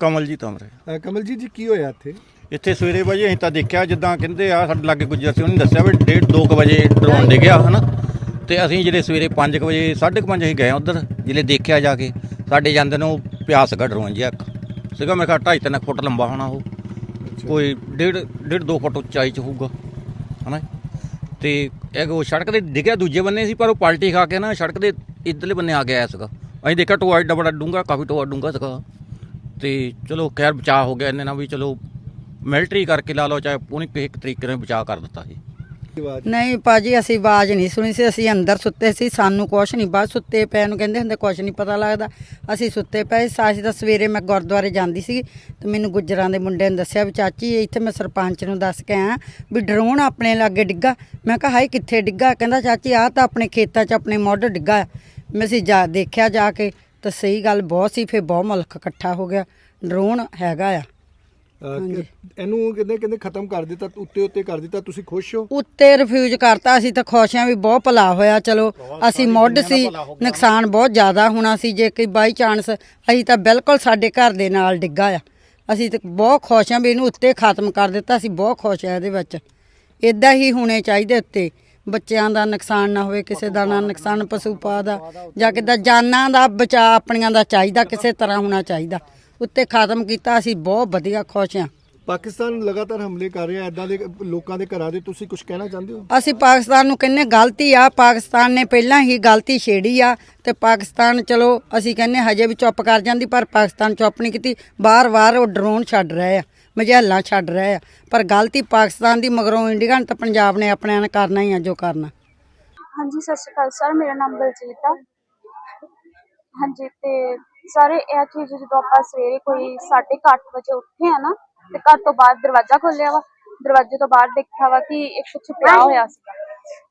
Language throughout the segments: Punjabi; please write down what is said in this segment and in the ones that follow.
ਕਮਲਜੀਤ ਅਮਰੇ ਅ, ਕਮਲਜੀਤ ਜੀ ਕੀ ਹੋਇਆ ਇੱਥੇ? ਇੱਥੇ ਸਵੇਰੇ ਵਜੇ ਅਸੀਂ ਤਾਂ ਦੇਖਿਆ ਜਿੱਦਾਂ ਕਹਿੰਦੇ ਆ ਸਾਡੇ ਲਾਗੇ ਗੁੱਜਰ ਸੀ ਉਹਨੇ ਦੱਸਿਆ ਵੀ 1:30 2 ਵਜੇ ਡਰੋਨ ਡਿੱਗਿਆ ਹਨਾ? ਤੇ ਅਸੀਂ ਜਿਹੜੇ ਸਵੇਰੇ 5 ਵਜੇ 5:30 ਅਸੀਂ ਗਏ ਉਧਰ ਜਿਹੜੇ ਦੇਖਿਆ ਜਾ ਕੇ। ਸਾਡੇ ਜਾਂਦੇ ਨੂੰ ਪਿਆ ਸੀਗਾ ਡਰੋਨ ਜਿਹਾ ਇੱਕ। ਸੀਗਾ ਮੈਂ ਕਿਹਾ 2.5 3 ਫੁੱਟ ਲੰਬਾ ਹੋਣਾ ਉਹ। ਕੋਈ 1.5 1.5 2 ਫੁੱਟ ਉੱਚਾਈ ਚ ਹੋਊਗਾ ਹਨਾ? ਤੇ ਇਹ ਉਹ ਸੜਕ ਦੇ ਡਿੱਗਿਆ ਦੂਜੇ ਬੰਨੇ ਸੀ ਪਰ ਉਹ ਪਲਟੀ ਖਾ ਕੇ ਨਾ ਸੜਕ ਦੇ ਇੱਧਰਲੇ ਬੰਨੇ ਆ ਗਿਆ ਸੀਗਾ। ਅਸੀਂ ਦੇਖਿਆ ਟੋਆ ਏਡਾ ਬੜਾ ਡੂੰਗਾ ਕਾਫੀ ਟੋਆ ਡੂੰਗਾ ਸੀਗਾ। ਤੇ ਚਲੋ ਖੈਰ ਬਚਾਅ ਹੋ ਗਿਆ ਇਹਨੇ ਨਾਲ ਵੀ ਚਲੋ ਮਿਲਟਰੀ ਕਰਕੇ ਲਾ ਲਓ ਚਾਹੇ ਉਹਨੇ ਕਿਸੇ ਤਰੀਕੇ ਨਾਲ ਬਚਾਅ ਕਰ ਦਿੱਤਾ ਸੀ। ਨਹੀਂ ਪਾਜੀ ਅਸੀਂ ਆਵਾਜ਼ ਨਹੀਂ ਸੁਣੀ ਸੀ, ਅਸੀਂ ਅੰਦਰ ਸੁੱਤੇ ਸੀ, ਸਾਨੂੰ ਕੁਛ ਨਹੀਂ ਬਾਹਰ ਸੁੱਤੇ ਪਏ ਨੂੰ ਕਹਿੰਦੇ ਹੁੰਦੇ ਕੁਛ ਨਹੀਂ ਪਤਾ ਲੱਗਦਾ। ਅਸੀਂ ਸੁੱਤੇ ਪਏ ਸਾਸੀ ਦਾ ਸਵੇਰੇ ਮੈਂ ਗੁਰਦੁਆਰੇ ਜਾਂਦੀ ਸੀ ਤੇ ਮੈਨੂੰ ਗੁੱਜਰਾਂ ਦੇ ਮੁੰਡੇ ਨੇ ਦੱਸਿਆ ਵੀ ਚਾਚੀ, ਇੱਥੇ ਮੈਂ ਸਰਪੰਚ ਨੂੰ ਦੱਸ ਕੇ ਆਇਆ ਵੀ ਡਰੋਨ ਆਪਣੇ ਲਾਗੇ ਡਿੱਗਾ। ਮੈਂ ਕਿਹਾ, ਹਾਏ, ਕਿੱਥੇ ਡਿੱਗਾ? ਕਹਿੰਦਾ, ਚਾਚੀ, ਆਹ ਤਾਂ ਆਪਣੇ ਖੇਤਾਂ 'ਚ ਆਪਣੇ ਮੋਢ ਡਿੱਗਾ। ਮੈਂ ਅਸੀਂ ਜਾ ਦੇਖਿਆ ਜਾ ਕੇ ਤਾਂ ਸਹੀ ਗੱਲ ਬਹੁਤ ਸੀ ਫਿਰ ਬਹੁਤ ਮੁਲਕ ਇਕੱਠਾ ਹੋ ਗਿਆ। ਡਰੋਨ ਹੈਗਾ ਆ। ਕਿ- ਇਹਨੂੰ ਕਹਿੰਦੇ ਕਹਿੰਦੇ ਖਤਮ ਕਰ ਦਿੱਤਾ ਉੱਤੇ ਉੱਤੇ ਕਰ ਦਿੱਤਾ ਤੁਸੀਂ ਖੁਸ਼ ਹੋ? ਉੱਤੇ ਰਿਫਿਊਜ਼ ਕਰਤਾ ਅਸੀਂ ਤਾਂ ਖੁਸ਼ ਹਾਂ ਵੀ ਬਹੁਤ ਭਲਾ ਹੋਇਆ ਚਲੋ ਅਸੀਂ ਮੁੱਢ ਸੀ ਨੁਕਸਾਨ ਬਹੁਤ ਜ਼ਿਆਦਾ ਹੋਣਾ ਸੀ ਜੇ ਕੋਈ ਬਾਈ ਚਾਂਸ ਅਸੀਂ ਤਾਂ ਬਿਲਕੁਲ ਸਾਡੇ ਘਰ ਦੇ ਨਾਲ ਡਿੱਗਾ ਆ। ਅਸੀਂ ਤਾਂ ਬਹੁਤ ਖੁਸ਼ ਹਾਂ ਵੀ ਇਹਨੂੰ ਉੱਤੇ ਖਤਮ ਕਰ ਦਿੱਤਾ ਅਸੀਂ ਬਹੁਤ ਖੁਸ਼ ਹਾਂ ਇਹਦੇ ਵਿੱਚ। ਇਦਾਂ ਹੀ ਹੋਣੇ ਚਾਹੀਦੇ ਉੱਤੇ। ਬੱਚਿਆਂ ਦਾ ਨੁਕਸਾਨ ਨਾ ਹੋਵੇ, ਕਿਸੇ ਦਾ ਨਾ ਨੁਕਸਾਨ, ਪਸ਼ੂ ਪਾ ਦਾ ਜਾਂ ਕਿੱਦਾਂ ਜਾਨਾਂ ਦਾ ਬਚਾਅ ਆਪਣੀਆਂ ਦਾ ਚਾਹੀਦਾ, ਕਿਸੇ ਤਰ੍ਹਾਂ ਹੋਣਾ ਚਾਹੀਦਾ। ਉੱਤੇ ਖਤਮ ਕੀਤਾ, ਅਸੀਂ ਬਹੁਤ ਵਧੀਆ ਖੁਸ਼ ਹਾਂ। ਪਾਕਿਸਤਾਨ ਲਗਾਤਾਰ ਹਮਲੇ ਕਰ ਰਿਹਾ ਐਦਾਂ ਦੇ ਲੋਕਾਂ ਦੇ ਘਰਾਂ ਦੇ ਤੁਸੀਂ ਕੁਝ ਕਹਿਣਾ ਚਾਹੁੰਦੇ ਹੋ? ਅਸੀਂ ਪਾਕਿਸਤਾਨ ਨੂੰ ਕਹਿੰਨੇ ਗਲਤੀ ਆ ਪਾਕਿਸਤਾਨ ਨੇ ਪਹਿਲਾਂ ਹੀ ਗਲਤੀ ਛੇੜੀ ਆ ਤੇ ਪਾਕਿਸਤਾਨ ਚਲੋ ਅਸੀਂ ਕਹਿੰਨੇ ਹਜੇ ਵੀ ਚੁੱਪ ਕਰ ਜਾਂਦੀ ਪਰ ਪਾਕਿਸਤਾਨ ਚੁੱਪ ਨਹੀਂ ਕੀਤੀ। ਬਾਰ-ਬਾਰ ਉਹ ਡਰੋਨ ਛੱਡ ਰਹੇ ਆ ਮਝੈਲਾਂ ਛੱਡ ਰਹੇ ਆ। ਪਰ ਗਲਤੀ ਪਾਕਿਸਤਾਨ ਦੀ ਮਗਰੋਂ ਇੰਡੀਆ ਨੇ ਤਾਂ ਪੰਜਾਬ ਨੇ ਆਪਣਿਆਂ ਨੇ ਕਰਨਾ ਹੀ ਆ ਜੋ ਕਰਨਾ। ਹਾਂਜੀ ਸਤਿ ਸ਼੍ਰੀ ਅਕਾਲ ਸਰ ਮੇਰਾ ਨਾਮ ਬਲਜੀਤ ਆ। ਹਾਂਜੀ ਤੇ ਸਾਰੇ ਇਹ ਚੀਜ਼ ਜਦੋਂ ਆਪਾਂ ਸਵੇਰੇ ਕੋਈ 8:30 ਵਜੇ ਉੱਠੇ ਆ ਨਾ ਤੇ ਘਰ ਤੋਂ ਬਾਹਰ ਦਰਵਾਜ਼ਾ ਖੋਲਿਆ ਵਾ। ਦਰਵਾਜ਼ੇ ਤੋਂ ਬਾਹਰ ਦੇਖਿਆ ਵਾ ਕਿ ਇੱਕ ਛੁਪਿਆ ਹੋਇਆ ਸੀਗਾ।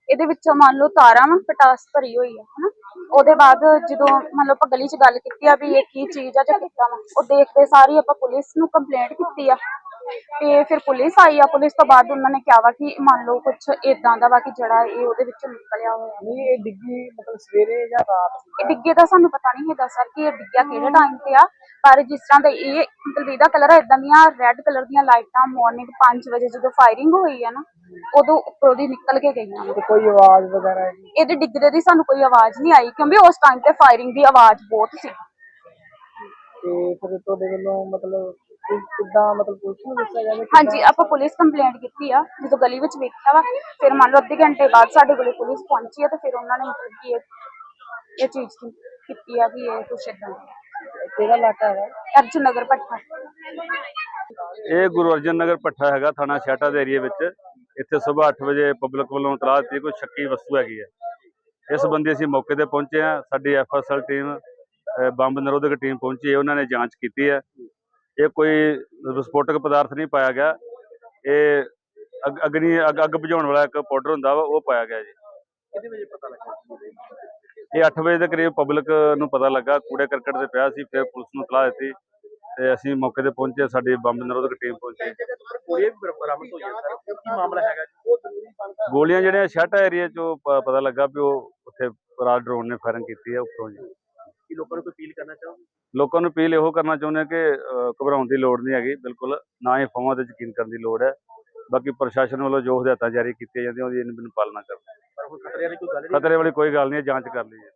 ਇਹਦੇ ਵਿੱਚੋਂ ਮੰਨ ਲਓ ਤਾਰਾਂ ਵਾ ਪਟਾਸ ਭਰੀ ਹੋਈ ਆ ਹਨਾ? ਉਹਦੇ ਬਾਅਦ ਜਦੋਂ ਮੰਨ ਲਓ ਆਪਾਂ ਗਲੀ 'ਚ ਗੱਲ ਕੀਤੀ ਆ ਵੀ ਇਹ ਕੀ ਚੀਜ਼ ਆ ਜਾਂ ਕਿੱਦਾਂ ਵਾ ਉਹ ਦੇਖਦੇ ਸਾਰੀ ਆਪਾਂ ਪੁਲਿਸ ਨੂੰ ਕੰਪਲੇਂਟ ਕੀਤੀ ਆ। ਤੇ ਫਿਰ ਪੁਲਿਸ ਆਈ ਆ ਪੁਲਿਸ ਤੋਂ ਬਾਅਦ ਉਹਨਾਂ ਨੇ ਕਿਹਾ ਵਾ ਕਿ ਮੰਨ ਲਓ ਕੁਝ ਇਦਾਂ ਦਾ ਵਾ ਕਿ ਜਿਹੜਾ ਇਹ ਉਹਦੇ ਵਿੱਚੋਂ ਨਿਕਲਿਆ ਹੋਇਆ। ਨਹੀਂ ਇਹ ਡਿੱਗੀ ਮਤਲਬ ਸਵੇਰੇ ਜਾਂ ਰਾਤ ਇਹ ਡਿੱਗੇ ਦਾ ਸਾਨੂੰ ਪਤਾ ਨਹੀਂ ਹੈਗਾ ਸਰ ਕਿ ਇਹ ਡਿੱਗਿਆ ਕਿਹੜੇ ਟਾਈਮ ਤੇ ਆ ਪਰ ਜਿਸ ਤਰ੍ਹਾਂ ਦਾ ਇਹ ਮਤਲਬ ਇਹਦਾ ਕਲਰ ਇਦਾਂ ਦੀਆਂ ਰੈੱਡ ਕਲਰ ਦੀਆਂ ਲਾਈਟਾਂ ਮਾਰਨਿੰਗ 5 ਵਜੇ ਜਦੋਂ ਫਾਇਰਿੰਗ ਹੋਈ ਆ ਨਾ ਉਦੋਂ ਉੱਪਰੋਂ ਦੀ ਨਿਕਲ ਕੇ ਗਈਆਂ। ਤੇ ਕੋਈ ਆਵਾਜ਼ ਵਗੈਰਾ ਹੈ ਜੀ? ਇਹਦੇ ਡਿੱਗਦੇ ਦੀ ਸਾਨੂੰ ਕੋਈ ਆਵਾਜ਼ ਨਹੀਂ ਆਈ ਕਿਉਂਕਿ ਉਸ ਟਾਈਮ ਤੇ ਫਾਇਰਿੰਗ ਦੀ ਆਵਾਜ਼ ਬਹੁਤ ਸੀ। ਤੇ ਫਿਰ ਤੁਹਾਡੇ ਵੱਲੋਂ ਮਤਲਬ ਕਿੱਦਾਂ ਮਤਲਬ ਪੁਲਿਸ ਨੂੰ ਦੱਸਿਆ ਜਾਵੇ ਹਾਂਜੀ ਆਪਾਂ ਪੁਲਿਸ ਕੰਪਲੇਂਟ ਕੀਤੀ ਆ ਜਦੋਂ ਗਲੀ ਵਿੱਚ ਵੇਖਿਆ ਵਾ ਫਿਰ ਮੰਨ ਲਓ ਅੱਧੇ ਘੰਟੇ ਬਾਅਦ ਸਾਡੇ ਕੋਲੇ ਪੁਲਿਸ ਪਹੁੰਚੀ ਆ ਤੇ ਫਿਰ ਉਹਨਾਂ ਨੇ ਮਤਲਬ ਕਿ ਇਹ ਇਹ ਚੀਜ਼ ਕੀ- ਕੀਤੀ ਆ ਵੀ ਇਹ ਕੁਛ ਏਦਾਂ ਕਿਹੜਾ ਇਲਾਕਾ ਹੈ ਅਰਜੁਨ ਨਗਰ ਪੱਠਾ ਇਹ ਗੁਰੂ ਅਰਜਨ ਨਗਰ ਭੱਠਾ ਹੈਗਾ ਥਾਣਾ ਛਾਟਾ ਦੇ ਏਰੀਏ ਵਿੱਚ। ਇੱਥੇ ਸਵੇਰ 8 ਵਜੇ ਪਬਲਿਕ ਵੱਲੋਂ ਇਤਲਾਹ ਦਿੱਤੀ ਕੋਈ ਸ਼ੱਕੀ ਵਸਤੂ ਹੈਗੀ ਹੈ ਇਸ ਸੰਬੰਧੀ ਅਸੀਂ ਮੌਕੇ ਤੇ ਪਹੁੰਚੇ ਹਾਂ ਸਾਡੀ ਐਫਐਸਐਲ ਟੀਮ ਅਹ ਬੰਬ ਨਿਰੋਧਕ ਟੀਮ ਪਹੁੰਚੀ ਹੈ ਉਹਨਾਂ ਨੇ ਜਾਂਚ ਕੀਤੀ ਹੈ। ਇਹ ਕੋਈ ਵਿਸਫੋਟਕ ਪਦਾਰਥ ਨਹੀਂ ਪਾਇਆ ਗਿਆ। ਇਹ ਅਗ- ਅਗਨੀ ਅੱਗ ਬੁਝਾਉਣ ਵਾਲਾ ਇੱਕ ਪਾਊਡਰ ਹੁੰਦਾ ਵਾ ਉਹ ਪਾਇਆ ਗਿਆ ਜੀ। ਕਿੰਨੇ ਵਜੇ ਪਤਾ ਲੱਗਾ? ਇਹ 8 ਵਜੇ ਦੇ ਕਰੀਬ ਪਬਲਿਕ ਨੂੰ ਪਤਾ ਲੱਗਾ ਕੂੜੇ ਕਰਕਟ ਤੇ ਪਿਆ ਸੀ ਫਿਰ ਪੁਲਿਸ ਨੂੰ ਇਤਲਾਹ ਦਿੱਤੀ ਤੇ ਅਸੀਂ ਮੌਕੇ ਤੇ ਪਹੁੰਚੇ ਸਾਡੀ ਬੰਬ ਨਿਰੋਧਕ ਟੀਮ ਪਹੁੰਚੀ। ਕੋਈ ਬਰਾਮਦ ਹੋਈ ਹੈ ਸਰ? ਕੀ ਮਾਮਲਾ ਹੈਗਾ ਜੀ? ਉਹ ਜ਼ਰੂਰੀ ਪੰਗਾ ਗੋਲੀਆਂ ਜਿਹੜੀਆਂ ਛਾਟਾ ਏਰੀਆ ਚੋਂ ਪਤਾ ਲੱਗਾ ਵੀ ਉਹ ਉੱਥੇ ਰਾਤ ਡਰੋਨ ਨੇ ਫਾਇਰਿੰਗ ਕੀਤੀ ਹੈ ਉੱਪਰੋਂ ਜੀ। ਕੀ ਲੋਕਾਂ ਨੂੰ ਕੋਈ ਅਪੀਲ ਕਰਨਾ ਚਾਹੋਗੇ? ਲੋਕਾਂ ਨੂੰ ਅਪੀਲ ਇਹੋ ਕਰਨਾ ਚਾਹੁੰਦੇ ਹਾਂ ਕਿ ਘਬਰਾਉਣ ਦੀ ਲੋੜ ਨਹੀਂ ਹੈਗੀ ਬਿਲਕੁਲ। ਨਾ ਹੀ ਅਫਵਾਹਾਂ ਤੇ ਯਕੀਨ ਕਰਨ ਦੀ ਲੋੜ ਹੈ। ਬਾਕੀ ਪ੍ਰਸ਼ਾਸਨ ਵੱਲੋਂ ਜੋ ਹਦਾਇਤਾਂ ਜਾਰੀ ਕੀਤੀਆਂ ਜਾਂਦੀਆਂ ਉਹਦੀ ਇਹਨਾਂ ਪਾਲਣਾ ਕਰਨੀ ਪਰ ਹੁਣ ਖਤਰੇ ਵਾਲੀ ਕੋਈ ਗੱਲ ਨਹੀਂ ਖਤਰੇ ਵਾਲੀ ਕੋਈ ਗੱਲ ਨਹੀਂ ਜਾਂਚ ਕਰ ਲਈ ਹੈ